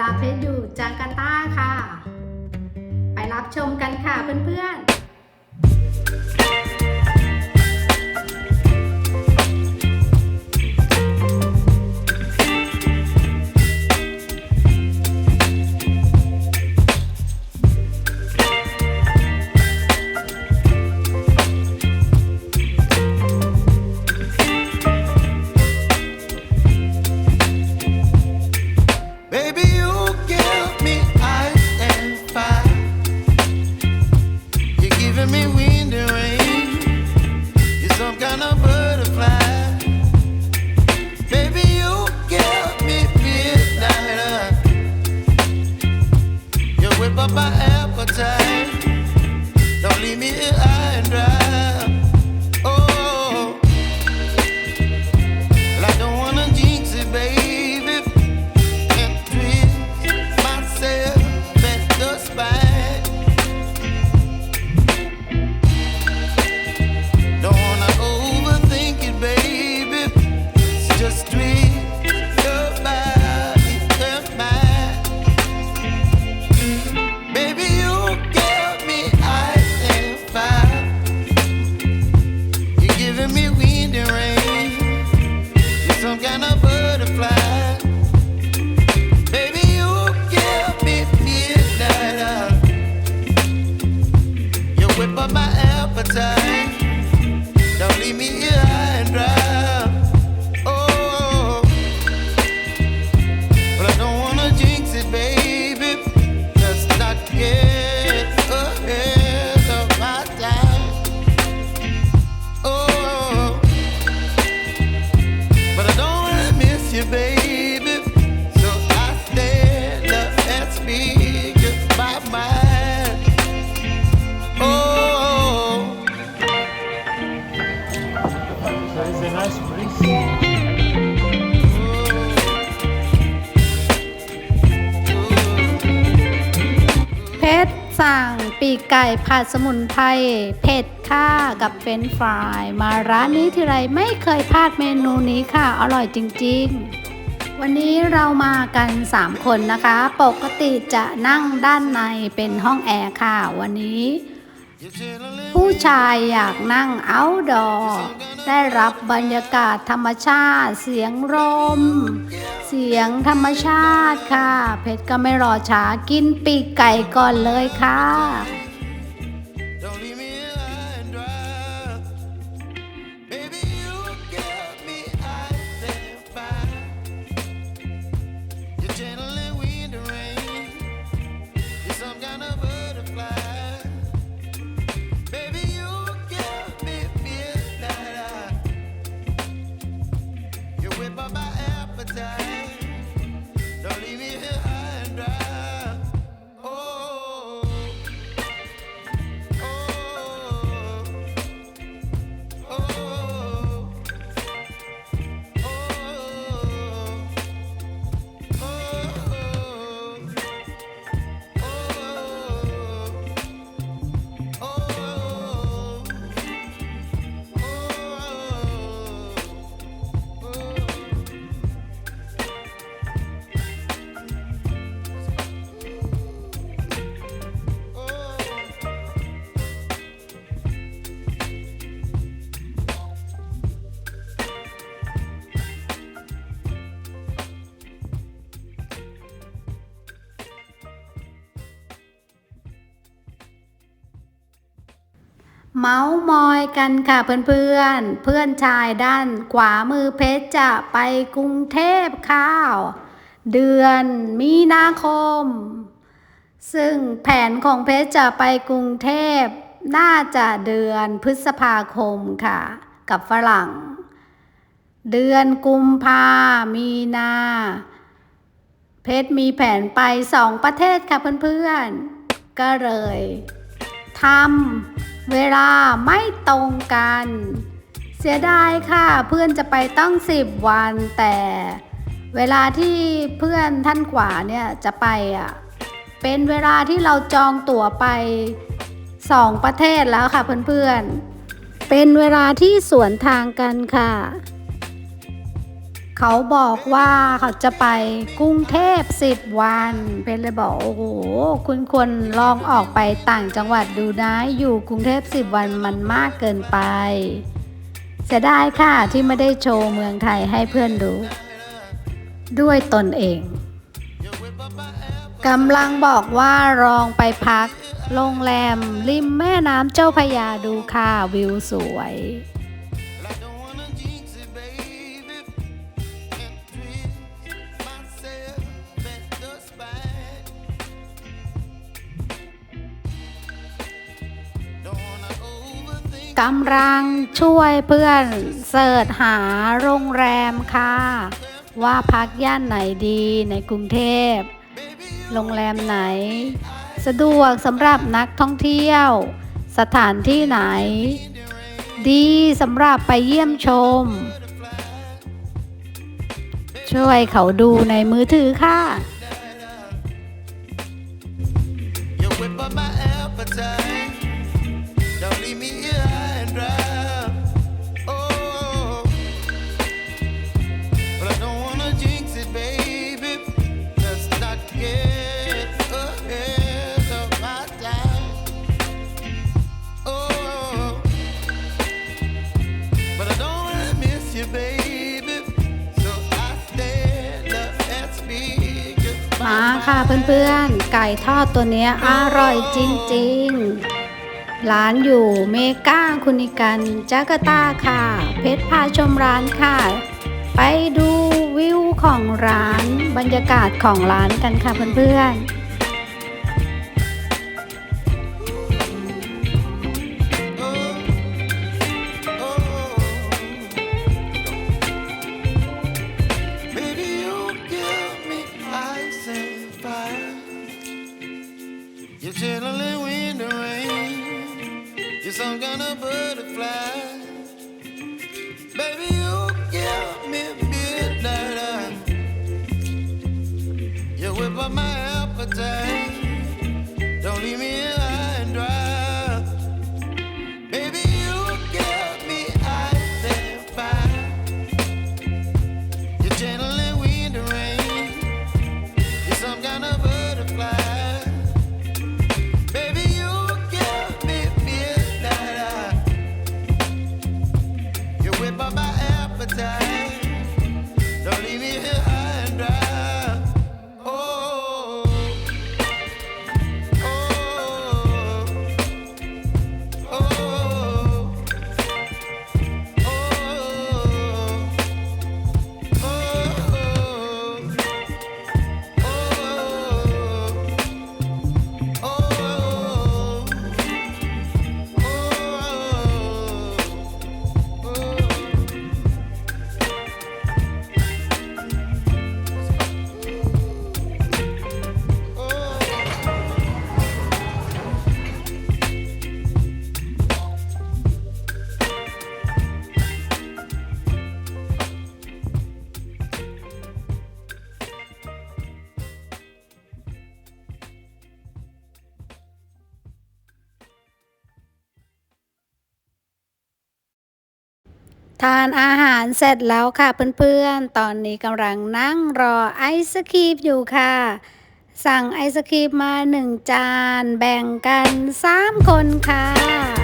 ลาเพชรอยู่จาการ์ตาค่ะ ไปรับชมกันค่ะเพื่อนๆ give me the. There is a nice breeze. เพชรสั่งปีกไก่ผัดสมุนไพรเผ็ดค่ะกับเฟรนฟราย มาร้านนี้ทีไรไม่เคยพลาดเมนูนี้ค่ะ อร่อยจริง ๆ วันนี้เรามากัน 3 คนนะคะ ปกติจะนั่งด้านในเป็นห้องแอร์ค่ะ วันนี้ ผู้ชายอยากนั่ง outdoor ได้รับบรรยากาศธรรมชาติ เสียงลมเสียงธรรมชาติค่ะ เพชรก็ไม่รอช้ากินปีกไก่ก่อนเลยค่ะ เมาส์มอยกันค่ะเพื่อนๆ เพื่อนชายด้านขวามือเพชรจะไปกรุงเทพข้าว เดือนมีนาคม ซึ่งแผนของเพชรจะไปกรุงเทพน่าจะเดือนพฤษภาคมค่ะ กับฝรั่ง เดือนกุมภามีนา เพชรมีแผนไปสองประเทศค่ะเพื่อนๆ ก็เลยทำ เวลาไม่ตรงกัน เสียดายค่ะ เพื่อนจะไปต้องสิบวันแต่ เวลาที่เพื่อนท่านขวาเนี่ยจะไปอะเป็นเวลาที่เราจองตั๋วไปสองประเทศแล้วค่ะเพื่อนๆ เป็นเวลาที่สวนทางกันค่ะ เขาบอกว่าเขาจะไปกรุงเทพ10วันเป็นเลยบอกโอ้โหคุณควรลองออกไปต่างจังหวัดดูนะอยู่กรุงเทพ10วันมันมากเกินไปเสียดายค่ะที่ไม่ได้โชว์เมืองไทยให้เพื่อนดู ด้วยตนเองกำลังบอกว่าลองไปพัก โรงแรมริมแม่น้ำเจ้าพระยาดูค่ะวิวสวย กำลังช่วยเพื่อนเสิร์ชหาโรงแรมค่ะ ว่าพักย่านไหนดีในกรุงเทพ โรงแรมไหน สะดวกสำหรับนักท่องเที่ยว สถานที่ไหน ดีสำหรับไปเยี่ยมชม ช่วยเขาดูในมือถือค่ะ ก่ทอดตัวเนี้ยอร่อยจริงๆ ร้านอยู่เมกาคุนิกันจาการ์ตาค่ะ เพชรพาชมร้านค่ะ ไปดูวิวของร้านบรรยากาศของร้านกันค่ะเพื่อนๆ ทานอาหารเสร็จแล้วค่ะเพื่อนๆ ตอนนี้กำลังนั่งรอไอศครีมอยู่ค่ะ สั่งไอศครีมมาหนึ่งจาน แบ่งกันสามคนค่ะ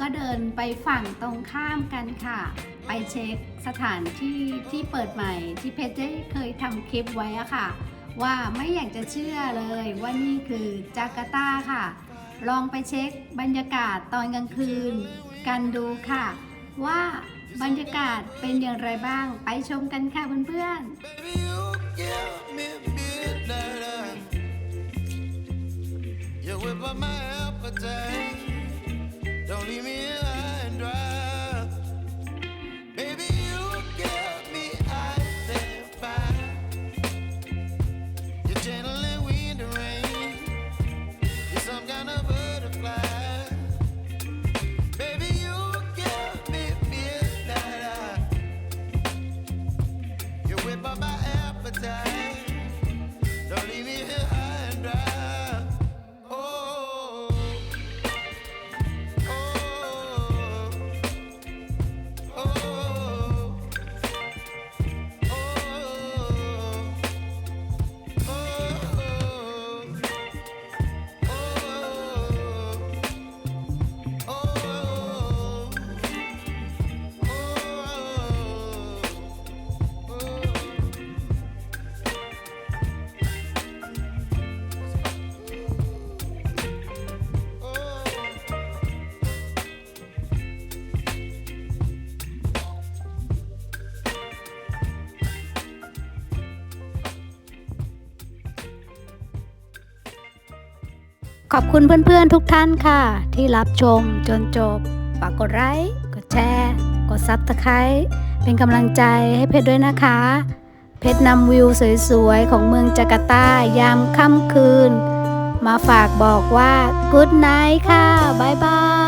ก็เดินไปฝั่งตรงข้ามกันค่ะ ไปเช็คสถานที่ที่เปิดใหม่ที่เพชรได้เคยทำคลิปไว้อะค่ะ ว่าไม่อยากจะเชื่อเลยว่านี่คือจาการ์ตาค่ะ ลองไปเช็คบรรยากาศตอนกลางคืนกันดูค่ะ ว่าบรรยากาศเป็นอย่างไรบ้างไปชมกันค่ะเพื่อนๆ Don't leave me ขอบคุณเพื่อนๆทุกท่านค่ะ ที่รับชมจนจบ ฝากกดไลค์กดแชร์ กดซับสไครต์เป็นกำลังใจให้เพชรด้วยนะคะ เพชรนำวิวสวยๆ ของเมืองจาการ์ตายามค่ำคืน มาฝากบอกว่า Good night ค่ะ บ๊ายบาย